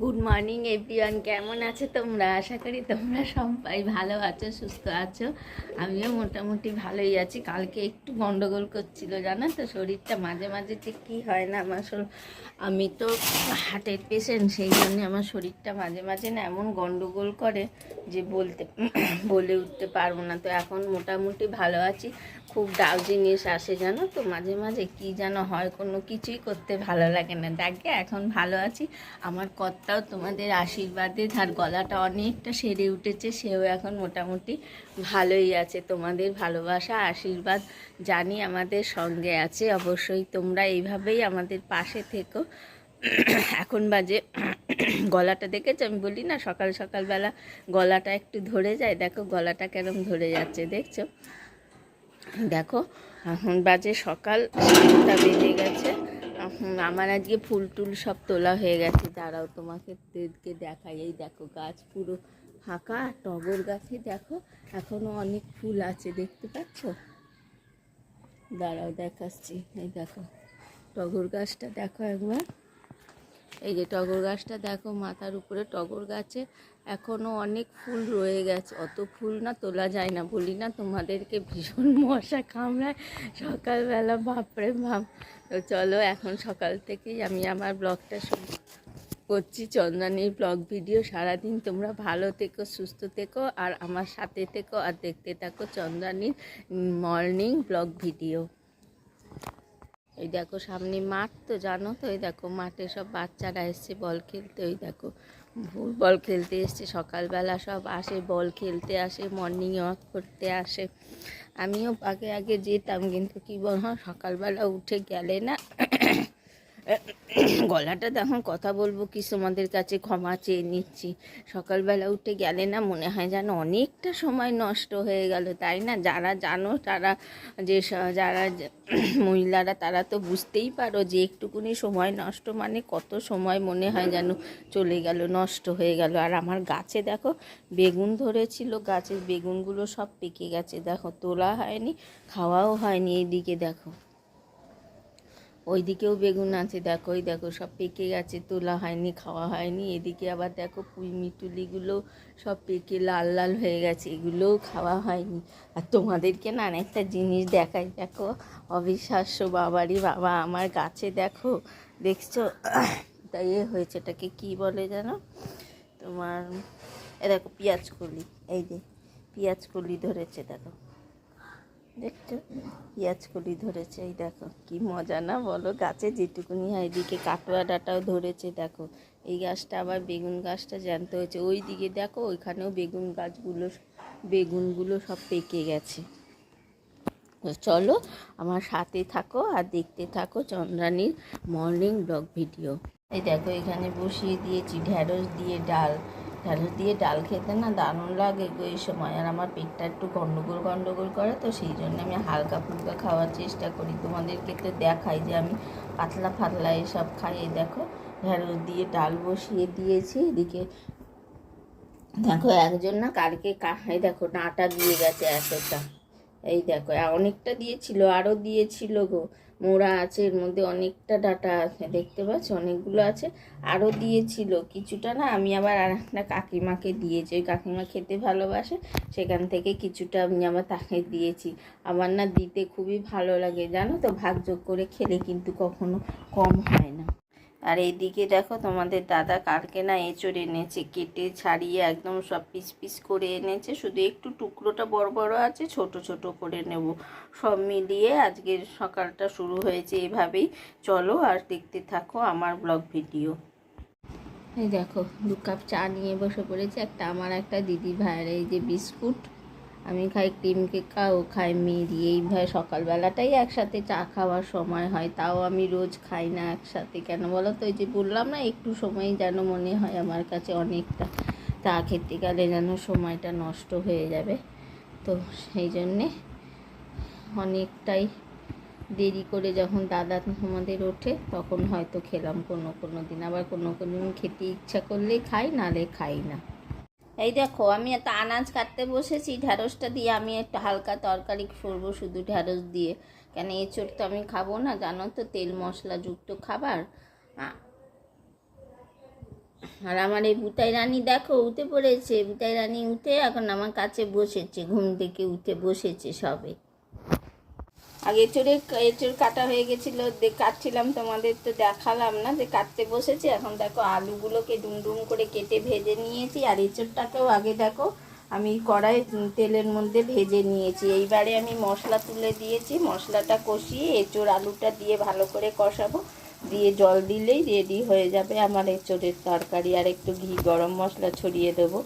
Good morning everyone কেমন আছো তোমরা? আশা করি তোমরা সবাই ভালো আছো, সুস্থ আছো। আমিও মোটামুটি ভালোই আছি। কালকে একটু গন্ডগোল করছিল, জানো তো? শরীরটা মাঝে মাঝে ঠিক কী হয় না, আমার আমি তো হার্টের পেশেন্ট সেই জন্য আমার শরীরটা মাঝে মাঝে না এমন গন্ডগোল করে যে বলতে, বলে উঠতে পারব না। তো এখন মোটামুটি ভালো আছি। খুব ডাউ জিনিস আসে, জানো তো? মাঝে মাঝে কি যেন হয়, কোনো কিছুই করতে ভালো লাগে না। দেখে এখন ভালো আছি। আমার কর্তাও তোমাদের আশীর্বাদে, তার গলাটা অনেকটা সেরে উঠেছে, সেও এখন মোটামুটি ভালোই আছে। তোমাদের ভালোবাসা, আশীর্বাদ জানি আমাদের সঙ্গে আছে, অবশ্যই তোমরা এইভাবেই আমাদের পাশে থেকো। এখন বাজে, গলাটা দেখেছ? আমি বলি না, সকাল সকালবেলা গলাটা একটু ধরে যায়, দেখো গলাটা কেরম ধরে যাচ্ছে, দেখছ? দেখো, এখন বাজে সকাল সাতটা বেজে গেছে। আমার আজকে ফুল টুল সব তোলা হয়ে গেছে। দাঁড়াও তোমাকে দেখাই। এই দেখো, গাছ পুরো ফাঁকা, টগর গাছে দেখো, এখনও অনেক ফুল আছে, দেখতে পাচ্ছ? দাঁড়াও, দেখাচ্ছি। এই দেখো, টগর গাছটা দেখো একবার। এই যে টগর গাছটা দেখো, মাথার উপরে টগর গাছে এখনও অনেক ফুল রয়ে গেছে। অত ফুল না তোলা যায় না, বলি না তোমাদেরকে ভীষণ মশা কামড়ায়। সকালবেলা বাপরে বাপ। তো চলো এখন সকাল থেকেই আমি আমার ব্লগটা শুরু করছি। চন্দ্রানীর ব্লগ ভিডিও সারাদিন তোমরা ভালো থেকো, সুস্থ থেকো, আর আমার সাথে থেকো আর দেখতে থাকো চন্দ্রানীর মর্নিং ব্লগ ভিডিও। এই দেখো সামনে মাঠ তো, জানো তো? এই দেখো মাঠে সব বাচ্চারা এসছে বল খেলতে। ওই দেখো বল খেলতে এসছে, সকালবেলা সব আসে, বল খেলতে আসে মর্নিং ওয়াক করতে আসে। আমিও আগে আগে যেতাম, কিন্তু কী বল, হয়, সকালবেলা উঠে গেলে না গলাটা তখন কথা বলব কি তোমাদের কাছে, ক্ষমা চেয়ে নিচ্ছি। সকালবেলা উঠে গেলে না মনে হয় যেন অনেকটা সময় নষ্ট হয়ে গেল, তাই না? যারা জানো, তারা যে যারা মহিলারা, তারা তো বুঝতেই পারো যে একটুকুনি সময় নষ্ট মানে কত সময় মনে হয় যেন চলে গেল, নষ্ট হয়ে গেল। আর আমার গাছে দেখো, বেগুন ধরেছিল, গাছের বেগুনগুলো সব পেকে গেছে। দেখো, তোলা হয়নি, খাওয়াও হয়নি এইদিকে দেখো। ওইদিকেও বেগুন আছে, দেখো ওই দেখো, সব পেকে গেছে, তোলা হয়নি, খাওয়া হয়নি। এদিকে আবার দেখো, পুঁই মিটুলিগুলো সব পেকে লাল লাল হয়ে গেছে, এগুলোও খাওয়া হয়নি। আর তোমাদেরকে না একটা জিনিস দেখাই, দেখো, অবিশ্বাস্য বাবারই বাবা, আমার গাছে দেখো, দেখছ? তাই এ হয়েছে, এটাকে কী বলে জানো তোমার, এ দেখো, পেঁয়াজ কলি, এই যে, পেঁয়াজ কলি ধরেছে, দেখো। দেখছ পেঁয়াজ কলি ধরেছে, এই দেখো, কি মজা না বলো? গাছে যেটুকুনি হয় এদিকে কাটোয়া ডাটাও ধরেছে, দেখো। এই গাছটা আবার বেগুন গাছটা জ্যান্ত হয়েছে। ওই দিকে দেখো, ওইখানেও বেগুন গাছগুলো, বেগুনগুলো সব পেকে গেছে। তো চলো, আমার সাথে থাকো আর দেখতে থাকো চন্দ্রানীর মর্নিং ব্লগ ভিডিও এই দেখো, এখানে বসিয়ে দিয়েছি ঢ্যাঁড়স দিয়ে ডাল। ঢ্যাঁড়স দিয়ে ডাল খেতে না দারুণ লাগে গো এই সময়। আর আমার পেটটা একটু গন্ডগোল গন্ডগোল করে, তো সেই জন্য আমি হালকা ফুলকা খাওয়ার চেষ্টা করি। তোমাদেরকে তো দেখাই যে আমি পাতলা ফাতলা এসব খাই। দেখো, ঢ্যাঁড়স দিয়ে ডাল বসিয়ে দিয়েছি। এদিকে দেখো একজন না কালকে কাহাই দেখো নাটা দিয়ে গেছে এতটা। এই দেখো অনেকটা দিয়েছিল আরও দিয়েছিল গো। মোড়া আছে, এর মধ্যে অনেকটা ডাটা আছে, দেখতে পাচ্ছ? অনেকগুলো আছে আরও দিয়েছিল। কিছুটা না, আমি আবার আর একটা কাকিমাকে দিয়েছি। ওই কাকিমা খেতে ভালোবাসে, সেখান থেকে কিছুটা আমি আবার তাকে দিয়েছি। আমার না দিতে খুবই ভালো লাগে, জানো তো? ভাগযোগ করে খেলে কিন্তু কখনো কম হয় না। আর এইদিকে দেখো তোমাদের দাদা কালকে না এঁচড় এনেছে, কেটে ছাড়িয়ে একদম সব পিস পিস করে এনেছে। শুধু একটু টুকরোটা বড় বড় আছে, ছোট ছোট করে নেব। সব মিলিয়ে আজকের সকালটা শুরু হয়েছে এভাবেই। চলো আর দেখতে থাকো আমার ব্লগ ভিডিও। এই দেখো, দু কাপ চা নিয়ে বসে পড়েছে, একটা আমার, একটা দিদি ভাইয়ের এই যে বিস্কুট। আমি খাই ক্রিম কেকা ও খাই মেরি এইভাবে সকালবেলাটাই একসাথে চা খাওয়ার সময় হয়, তাও আমি রোজ খাই না একসাথে। কেন বলো তো ওই যে বললাম না, একটু সময় যেন মনে হয় আমার কাছে অনেকটা। চা খেতে গেলে যেন সময়টা নষ্ট হয়ে যাবে। তো সেই জন্যে অনেকটাই দেরি করে যখন দাদা আমাদের ওঠে, তখন হয়তো খেলাম কোনো কোনো দিন। আবার কোনো কোনো দিন খেতে ইচ্ছা করলে খাই, নালে খাই না। এই দেখো, আমি একটা আনাজ কাটতে বসেছি ঢ্যাঁড়সটা দিয়ে আমি একটা হালকা তরকারি করব শুধু ঢ্যাঁড়স দিয়ে। কেন, এঁচড় তো আমি খাব না, জানো তো, তেল মশলাযুক্ত খাবার। আর আমার এই বুতাই রানী দেখো, উঠে পড়েছে, বুতাই রানী উঠে এখন আমার কাছে বসেছে, ঘুম থেকে উঠে বসেছে সবে। আগে এঁচড়ে এঁচড় কাটা হয়ে গেছিল কাটছিলাম তোমাদের তো দেখালাম না যে কাটতে বসেছি। এখন দেখো আলুগুলোকে ডুম ডুম করে কেটে ভেজে নিয়েছি, আর এঁচড়টাকেও আগে দেখো আমি কড়াই তেলের মধ্যে ভেজে নিয়েছি। এইবারে আমি মশলা তুলে দিয়েছি, মশলাটা কষিয়ে এঁচড় আলুটা দিয়ে ভালো করে কষাবো। দিয়ে জল দিলেই রেডি হয়ে যাবে আমার এঁচড়ের তরকারি। আর একটু ঘি, গরম মশলা ছড়িয়ে দেবো।